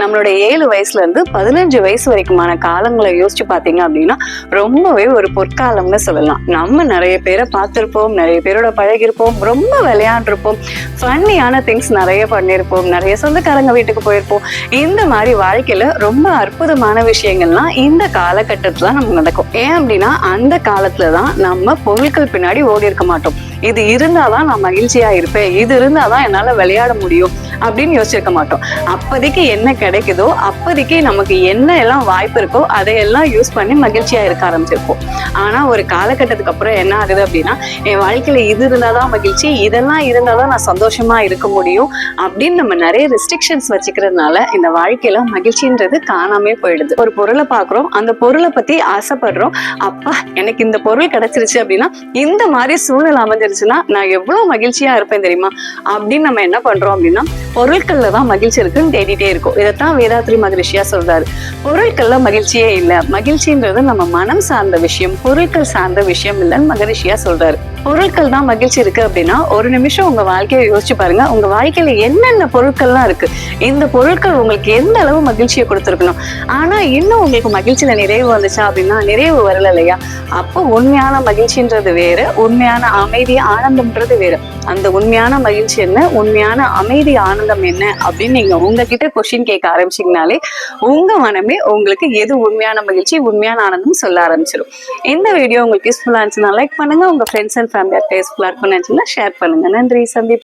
நம்மளோட ஏழு வயசுல இருந்து பதினஞ்சு வயசு வரைக்குமான காலங்களை யோசிச்சு பாத்தீங்க அப்படின்னா ரொம்பவே ஒரு பொற்காலம்னு சொல்லலாம். நம்ம நிறைய பேரை பார்த்திருப்போம் நிறைய பேரோட பழகிருப்போம் ரொம்ப விளையாண்டிருப்போம் ஃபன்னியான திங்ஸ் நிறைய பண்ணியிருப்போம் நிறைய சொந்தக்காரங்க வீட்டுக்கு போயிருப்போம். இந்த மாதிரி வாழ்க்கையில ரொம்ப அற்புதமான விஷயங்கள்லாம் இந்த காலகட்டத்துல நமக்கு நடக்கும். ஏன் அப்படின்னா அந்த காலத்துல தான் நம்ம பொருட்கள் பின்னாடி ஓடி இருக்க மாட்டோம். இது இருந்தாதான் நான் மகிழ்ச்சியா இருப்பேன். இது இருந்தாதான் என்னால விளையாட முடியும் அப்படின்னு யோசிச்சிருக்க மாட்டோம். அப்போதைக்கு என்ன கிடைக்குதோ அப்போதைக்கு நமக்கு என்ன எல்லாம் வாய்ப்பு இருக்கோ அதையெல்லாம் யூஸ் பண்ணி மகிழ்ச்சியா இருக்க ஆரம்பிச்சிருப்போம். ஆனா ஒரு காலகட்டத்துக்கு அப்புறம் என்ன ஆகுது அப்படின்னா என் வாழ்க்கையில இது இருந்தாதான் மகிழ்ச்சி இதெல்லாம் இருந்தாதான் நான் சந்தோஷமா இருக்க முடியும் அப்படின்னு நம்ம நிறைய ரெஸ்ட்ரிக்ஷன்ஸ் வச்சுக்கிறதுனால இந்த வாழ்க்கையில மகிழ்ச்சின்றது காணாமே போயிடுது. ஒரு பொருளை பார்க்குறோம் அந்த பொருளை பத்தி ஆசைப்படுறோம். அப்பா எனக்கு இந்த பொருள் கிடைச்சிருச்சு அப்படின்னா இந்த மாதிரி சூழ்நிலை அமைஞ்சிருச்சுன்னா நான் எவ்வளவு மகிழ்ச்சியா இருப்பேன் தெரியுமா? அப்படின்னு நம்ம என்ன பண்றோம் அப்படின்னா பொருட்கள்ல தான் மகிழ்ச்சி இருக்குன்னு தேடிட்டே இருக்கும். இதைத்தான் வேதாத்ரி மகரிஷியா சொல்றாரு. பொருட்கள்ல மகிழ்ச்சியே இல்லை. மகிழ்ச்சின்றது நம்ம மனம் சார்ந்த விஷயம் பொருட்கள் சார்ந்த விஷயம் இல்லைன்னு மகரிஷியா சொல்றாரு. பொருட்கள் தான் மகிழ்ச்சி இருக்கு அப்படின்னா ஒரு நிமிஷம் உங்க வாழ்க்கையை யோசிச்சு பாருங்க. உங்க வாழ்க்கையில என்னென்ன பொருட்கள்லாம் இருக்கு? இந்த பொருட்கள் உங்களுக்கு எந்த அளவு மகிழ்ச்சியை கொடுத்துருக்கணும்? ஆனா இன்னும் உங்களுக்கு மகிழ்ச்சியில நிறைவு வந்துச்சா அப்படின்னா நிறைவு வரல இல்லையா? அப்போ உண்மையான மகிழ்ச்சின்றது வேற உண்மையான அமைதி ஆனந்தம்ன்றது வேற. அந்த உண்மையான மகிழ்ச்சி என்ன? உண்மையான அமைதி ஆனந்தம் என்ன அப்படின்னு நீங்க உங்ககிட்ட கொஸ்டின் கேட்க ஆரம்பிச்சீங்கனாலே உங்க மனமே உங்களுக்கு எது உண்மையான மகிழ்ச்சி உண்மையான ஆனந்தம் சொல்ல ஆரம்பிச்சிடும் இந்த வீடியோ உங்களுக்கு யூஸ்ஃபுல்லா இருந்துச்சுன்னா லைக் பண்ணுங்க. உங்க ஃப்ரெண்ட்ஸ் அண்ட் ஃபேமிலியாக யூஸ்ஃபுல்லா இருக்கும்னு நினைச்சீங்கன்னா ஷேர் பண்ணுங்க. நன்றி சந்தீப்